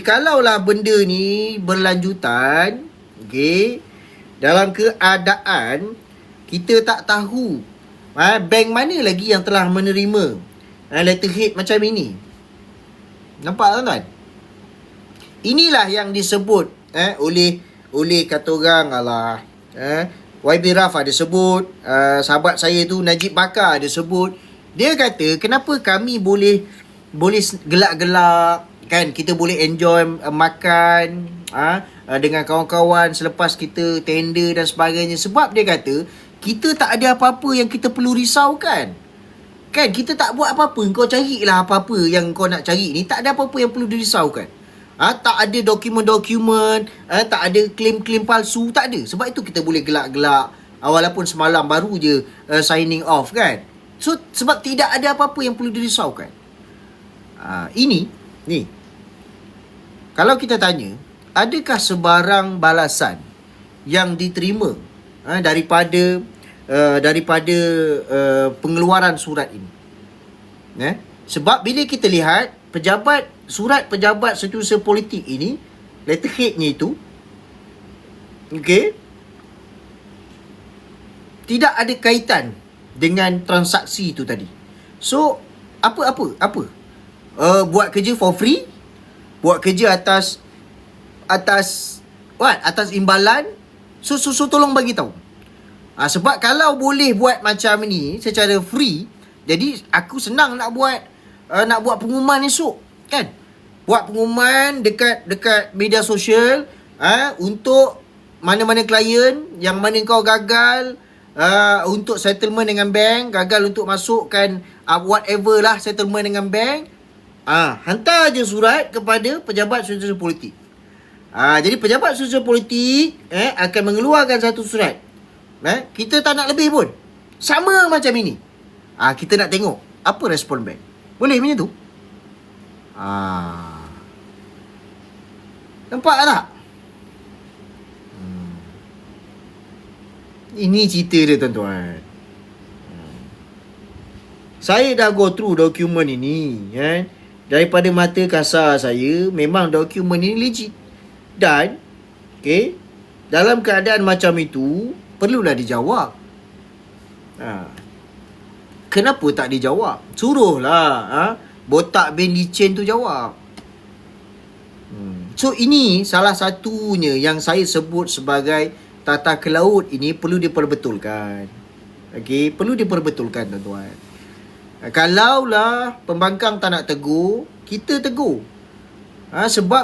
Kalaulah benda ni berlanjutan, okey, dalam keadaan kita tak tahu ha, bank mana lagi yang telah menerima ha, letterhead macam ini. Nampak tuan-tuan? Inilah yang disebut eh, oleh oleh kata orang alah eh, YB Raf ada sebut uh, sahabat saya tu Najib Bakar ada sebut dia kata kenapa kami boleh boleh gelak-gelak kan kita boleh enjoy uh, makan uh, uh, dengan kawan-kawan selepas kita tender dan sebagainya sebab dia kata kita tak ada apa-apa yang kita perlu risaukan kan kita tak buat apa-apa kau carilah apa-apa yang kau nak cari ni tak ada apa-apa yang perlu dirisaukan Ha, tak ada dokumen-dokumen, ha, tak ada klaim-klaim palsu, tak ada. Sebab itu kita boleh gelak-gelak walaupun semalam baru je uh, signing off kan. So sebab tidak ada apa-apa yang perlu dirisaukan. Ha, ini ni. Kalau kita tanya, adakah sebarang balasan yang diterima ha, daripada uh, daripada uh, pengeluaran surat ini? Eh? Sebab bila kita lihat pejabat surat pejabat setiausaha politik ini letterheadnya itu okey tidak ada kaitan dengan transaksi itu tadi so apa apa apa uh, buat kerja for free buat kerja atas atas what? Atas imbalan? So so, so tolong bagi tahu. Ha, sebab kalau boleh buat macam ni secara free jadi aku senang nak buat uh, nak buat pengumuman esok kan? Buat pengumuman dekat dekat media sosial uh, untuk mana-mana klien yang mana kau gagal uh, untuk settlement dengan bank gagal untuk masukkan uh, whatever lah settlement dengan bank ah uh, hantar je surat kepada pejabat sosial politik ah uh, jadi pejabat sosial politik eh akan mengeluarkan satu surat eh kita tak nak lebih pun sama macam ini ah uh, kita nak tengok apa respon bank boleh macam tu? Ah. Nampak tak? Hmm. Ini cerita dia tuan-tuan. Hmm. Saya dah go through dokumen ini. Eh? Daripada mata kasar saya, memang dokumen ini legit. Dan, okay, dalam keadaan macam itu, perlulah dijawab. Haa. Kenapa tak dijawab? Suruhlah ha? Botak bin licin tu jawab hmm. So ini salah satunya yang saya sebut sebagai Tata kelaut ini perlu diperbetulkan Okay, perlu diperbetulkan tuan-tuan Kalaulah pembangkang tak nak tegur Kita tegur. Ha, Sebab